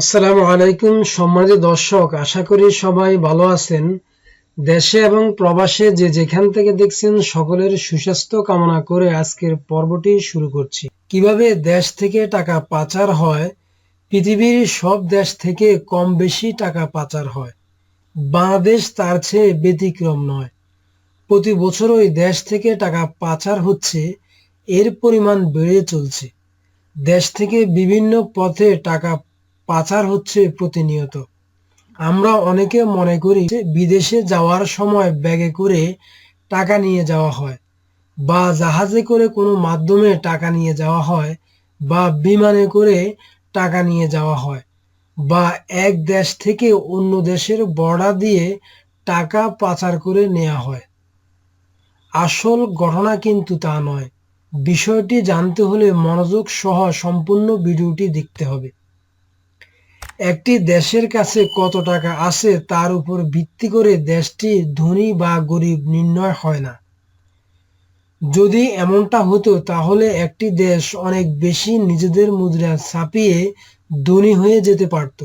আসসালামু আলাইকুম সম্মানিত দর্শক, আশা করি সবাই ভালো আছেন। দেশে এবং প্রবাসে যে যেখান থেকে দেখছেন সকলের সুস্বাস্থ্য কামনা করে আজকের পর্বটি শুরু করছি। কীভাবে দেশ থেকে টাকা পাচার হয়? পৃথিবীর সব দেশ থেকে কম বেশি টাকা পাচার হয়। বাংলাদেশ তার চেয়ে ব্যতিক্রম নয়। প্রতি বছরই দেশ থেকে টাকা পাচার হচ্ছে, এর পরিমাণ বেড়ে চলছে। দেশ থেকে বিভিন্ন পথে টাকা পাচার হচ্ছে প্রতিনিয়ত। আমরা অনেকে মনে করি যে বিদেশে যাওয়ার সময় ব্যাগে করে টাকা নিয়ে যাওয়া হয় বা জাহাজে করে কোনো মাধ্যমে টাকা নিয়ে যাওয়া হয় বা বিমানে করে টাকা নিয়ে যাওয়া হয় বা এক দেশ থেকে অন্য দেশের বর্ডার দিয়ে টাকা পাচার করে নেওয়া হয়। আসল ঘটনা কিন্তু তা নয়। বিষয়টি জানতে হলে মনোযোগ সহ সম্পূর্ণ ভিডিওটি দেখতে হবে। একটি দেশের কাছে কত টাকা আছে তার উপর ভিত্তি করে দেশটি ধনী বা গরিব নির্ণয় হয় না। যদি এমনটা হতো, তাহলে একটি দেশ অনেক বেশি নিজেদের মুদ্রা ছাপিয়ে ধনী হয়ে যেতে পারত।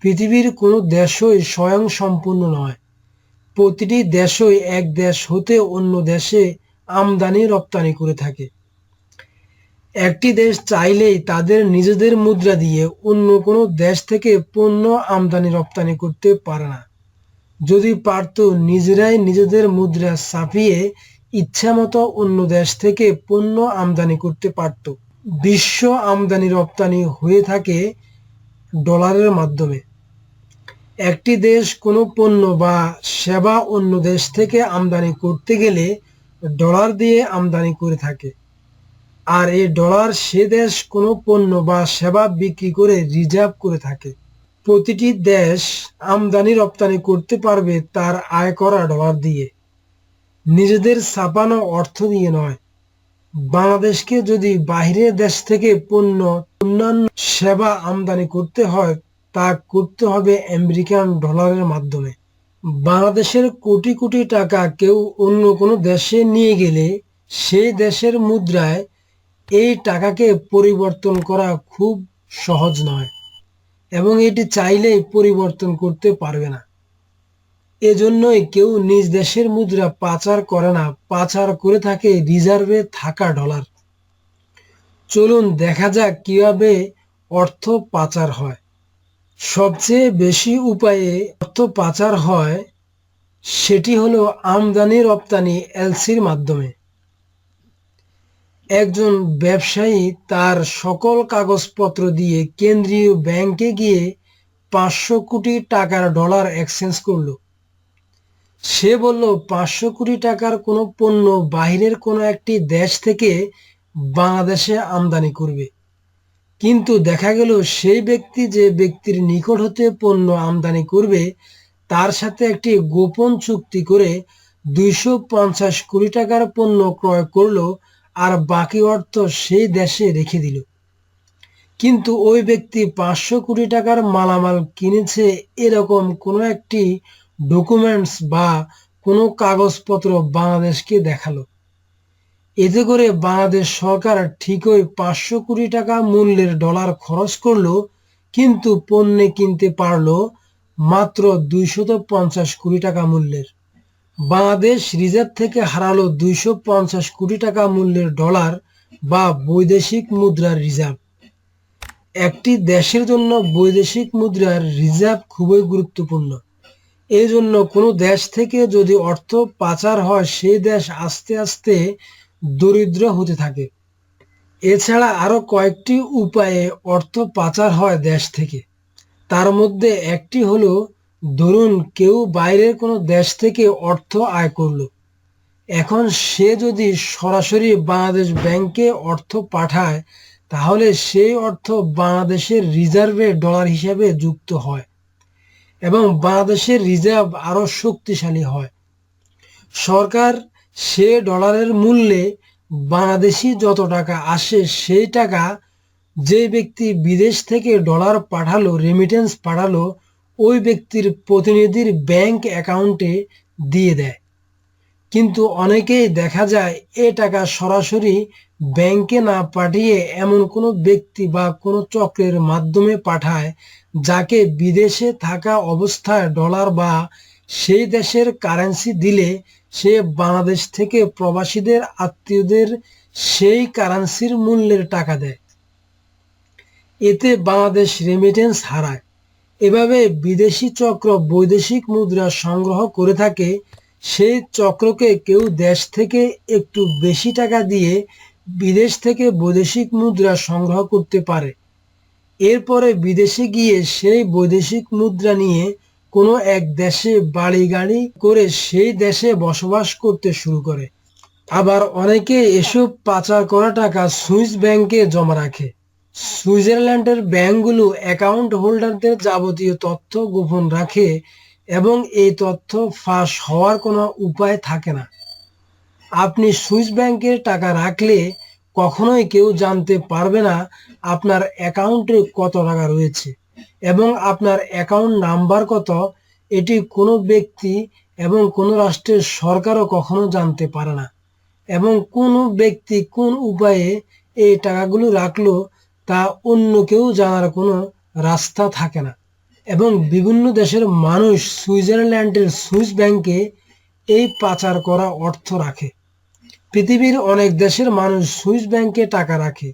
পৃথিবীর কোনো দেশই স্বয়ং সম্পূর্ণ নয়। প্রতিটি দেশই এক দেশ হতে অন্য দেশে আমদানি রপ্তানি করে থাকে। একটি দেশ চাইলেই তাদের নিজেদের মুদ্রা দিয়ে অন্য কোনো দেশ থেকে পণ্য আমদানি রপ্তানি করতে পারে না। যদি পারত নিজেরাই নিজেদের মুদ্রা ছাপিয়ে ইচ্ছামতো অন্য দেশ থেকে পণ্য আমদানি করতে পারত। বিশ্ব আমদানি রপ্তানি হয়ে থাকে ডলারের মাধ্যমে। একটি দেশ কোনো পণ্য বা সেবা অন্য দেশ থেকে আমদানি করতে গেলে ডলার দিয়ে আমদানি করে থাকে। আর এই ডলার সে দেশ কোনো পণ্য বা সেবা বিক্রি করে রিজার্ভ করে থাকে। প্রতিটি দেশ আমদানি রপ্তানি করতে পারবে তার আয় করা ডলার দিয়ে। নিজেদের ছাপানো অর্থ দিয়ে নয়। বাংলাদেশকে যদি বাহিরের দেশ থেকে পণ্য, অন্যান্য সেবা আমদানি করতে হয়, তা করতে হবে আমেরিকান ডলারের মাধ্যমে। বাংলাদেশের কোটি কোটি টাকা কেউ অন্য কোনো দেশে নিয়ে গেলে সেই দেশের মুদ্রায় এই টাকাকে পরিবর্তন করা খুব সহজ নয় এবং এটি চাইলেই পরিবর্তন করতে পারবে না। এজন্যই কেউ নিজ দেশের মুদ্রা পাচার করে না, পাচার করে থাকে রিজার্ভে থাকা ডলার। চলুন দেখা যাক কীভাবে অর্থ পাচার হয়। সবচেয়ে বেশি উপায়ে অর্থ পাচার হয় সেটি হলো আমদানি রপ্তানি এলসির মাধ্যমে। একজন ব্যবসায়ী তার সকল কাগজপত্র দিয়ে কেন্দ্রীয় ব্যাংকে গিয়ে পাঁচশো কোটি টাকার ডলার এক্সচেঞ্জ করল। সে বলল, পাঁচশো কোটি টাকার কোনো পণ্য বাহিরের কোনো একটি দেশ থেকে বাংলাদেশে আমদানি করবে। কিন্তু দেখা গেল, সেই ব্যক্তি যে ব্যক্তির নিকট হতে পণ্য আমদানি করবে, তার সাথে একটি গোপন চুক্তি করে দুইশো পঞ্চাশ কোটি টাকার পণ্য ক্রয় করল আর বাকি অর্থ সেই দেশে রেখে দিল। কিন্তু ওই ব্যক্তি পাঁচশো কোটি টাকার মালামাল কিনেছে এরকম কোনো একটি ডকুমেন্টস বা কোনো কাগজপত্র বাংলাদেশকে দেখাল। এতে করে বাংলাদেশ সরকার ঠিকই পাঁচশো কোটি টাকা মূল্যের ডলার খরচ করল, কিন্তু পণ্যে কিনতে পারল মাত্র দুইশত পঞ্চাশ কোটি টাকা মূল্যের। বাংলাদেশ রিজার্ভ থেকে হারালো দুইশো পঞ্চাশ কোটি টাকা মূল্যের ডলার বা বৈদেশিক মুদ্রার রিজার্ভ। একটি দেশের জন্য বৈদেশিক মুদ্রার রিজার্ভ খুবই গুরুত্বপূর্ণ। এই জন্য কোনো দেশ থেকে যদি অর্থ পাচার হয়, সেই দেশ আস্তে আস্তে দরিদ্র হতে থাকে। এছাড়া আরও কয়েকটি উপায়ে অর্থ পাচার হয় দেশ থেকে। তার মধ্যে একটি হলো ধরুন কেউ বাইরের কোনো দেশ থেকে অর্থ আয় করল। এখন সে যদি সরাসরি বাংলাদেশ ব্যাংকে অর্থ পাঠায়, তাহলে সেই অর্থ বাংলাদেশের রিজার্ভে ডলার হিসাবে যুক্ত হয় এবং বাংলাদেশের রিজার্ভ আরও শক্তিশালী হয়। সরকার সে ডলারের মূল্যে বাংলাদেশি যত টাকা আসে সেই টাকা যে ব্যক্তি বিদেশ থেকে ডলার পাঠালো রেমিটেন্স পাঠালো ওই ব্যক্তির প্রতিনিধির ব্যাংক অ্যাকাউন্টে দিয়ে দেয়। কিন্তু অনেকেই দেখা যায় এ টাকা সরাসরি ব্যাংকে না পাঠিয়ে এমন কোনো ব্যক্তি বা কোনো চক্রের মাধ্যমে পাঠায়, যাকে বিদেশে থাকা অবস্থায় ডলার বা সেই দেশের কারেন্সি দিলে সে বাংলাদেশ থেকে প্রবাসীদের আত্মীয়দের সেই কারেন্সির মূল্যের টাকা দেয়। এতে বাংলাদেশ রেমিটেন্স হারায়। এভাবে বিদেশি চক্র বৈদেশিক মুদ্রা সংগ্রহ করে থাকে সেই চক্রকে কেউ দেশ থেকে একটু বেশি টাকা দিয়ে বিদেশ থেকে বৈদেশিক মুদ্রা সংগ্রহ করতে পারে। এরপরে বিদেশে গিয়ে সেই বৈদেশিক মুদ্রা নিয়ে কোনো এক দেশে বাড়ি গাড়ি করে সেই দেশে বসবাস করতে শুরু করে। আবার অনেকে এসব পাচার করা টাকা সুইস ব্যাংকে জমা রাখে। সুইজারল্যান্ডের ব্যাংকগুলো অ্যাকাউন্ট হোল্ডারদের যাবতীয় তথ্য গোপন রাখে এবং এই তথ্য ফাঁস হওয়ার কোনো উপায় থাকে না। আপনি সুইস ব্যাংকের টাকা রাখলে কখনোই কেউ জানতে পারবে না আপনার অ্যাকাউন্টে কত টাকা রয়েছে এবং আপনার অ্যাকাউন্ট নাম্বার কত। এটি কোনো ব্যক্তি এবং কোনো রাষ্ট্রের সরকারও কখনো জানতে পারে না। এবং কোন ব্যক্তি কোন উপায়ে এই টাকাগুলো রাখল তা অন্য কেউ জানার কোনো রাস্তা থাকে না। এবং বিভিন্ন দেশের মানুষ সুইজারল্যান্ডের সুইস ব্যাংকে এই পাচার করা অর্থ রাখে। পৃথিবীর অনেক দেশের মানুষ সুইস ব্যাংকে টাকা রাখে।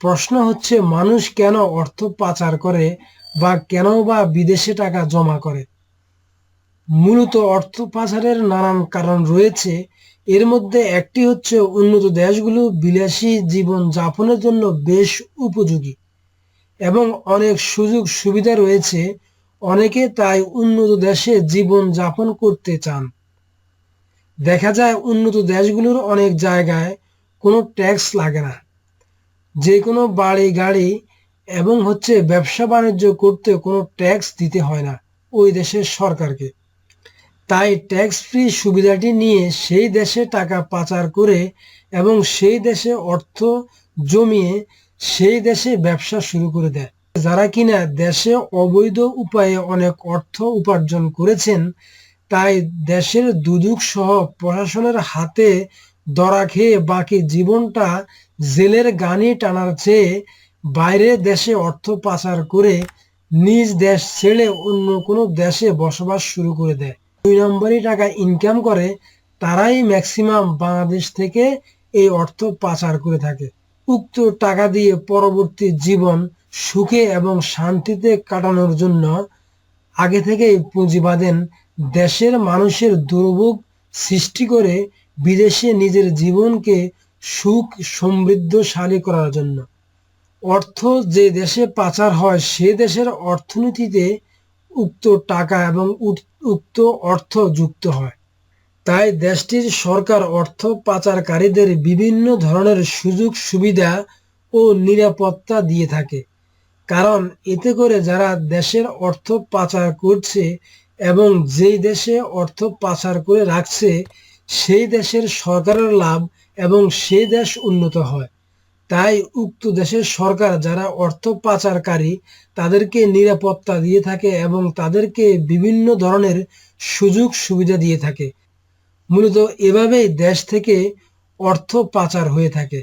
প্রশ্ন হচ্ছে, মানুষ কেন অর্থ পাচার করে বা কেন বা বিদেশে টাকা জমা করে? মূলত অর্থ পাচারের নানান কারণ রয়েছে। এর মধ্যে একটি হচ্ছে উন্নত দেশগুলো বিলাসী জীবন যাপনের জন্য বেশ উপযোগী এবং অনেক সুযোগ সুবিধা রয়েছে। অনেকে তাই উন্নত দেশে জীবন যাপন করতে চান। দেখা যায় উন্নত দেশগুলোর অনেক জায়গায় কোনো ট্যাক্স লাগে না। যে কোনো বাড়ি, গাড়ি এবং হচ্ছে ব্যবসা বাণিজ্য করতে কোনো ট্যাক্স দিতে হয় না ওই দেশের সরকারকে। তাই ট্যাক্স ফ্রি সুবিধাটি নিয়ে সেই দেশে টাকা পাচার করে এবং সেই দেশে অর্থ জমিয়ে সেই দেশে ব্যবসা শুরু করে দেয়। যারা কিনা দেশে অবৈধ উপায়ে অনেক অর্থ উপার্জন করেছেন, তাই দেশের দুদুক সহ প্রশাসনের হাতে দরা খেয়ে বাকি জীবনটা জেলের গানি টানার চেয়ে বাইরে দেশে অর্থ পাচার করে নিজ দেশ ছেড়ে অন্য কোনো দেশে বসবাস শুরু করে দেয়। দুই নম্বরই টাকা ইনকাম করে, তারাই ম্যাক্সিমাম বাংলাদেশ থেকে এই অর্থ পাচার করে থাকে। উক্ত টাকা দিয়ে পরবর্তী জীবন সুখে এবং শান্তিতে কাটানোর জন্য আগে থেকেই পুঁজি বাঁধেন দেশের মানুষের দুর্ভোগ সৃষ্টি করে বিদেশে নিজের জীবনকে সুখ সমৃদ্ধশালী করার জন্য। অর্থ যে দেশে পাচার হয়, সে দেশের অর্থনীতিতে উক্ত টাকা এবং উক্ত অর্থ যুক্ত হয়। তাই দেশটির সরকার অর্থ পাচারকারীদের বিভিন্ন ধরনের সুযোগ, সুবিধা ও নিরাপত্তা দিয়ে থাকে। কারণ এতে করে যারা দেশের অর্থ পাচার করছে এবং যেই দেশে অর্থ পাচার করে রাখছে, সেই দেশের সরকারের লাভ এবং সেই দেশ উন্নত হয়। তাই উক্ত দেশের সরকার যারা অর্থ পাচারকারী, তাদেরকে নিরাপত্তা দিয়ে থাকে এবং তাদেরকে বিভিন্ন ধরনের সুযোগ সুবিধা দিয়ে থাকে। মূলত এভাবেই দেশ থেকে অর্থ পাচার হয়ে থাকে।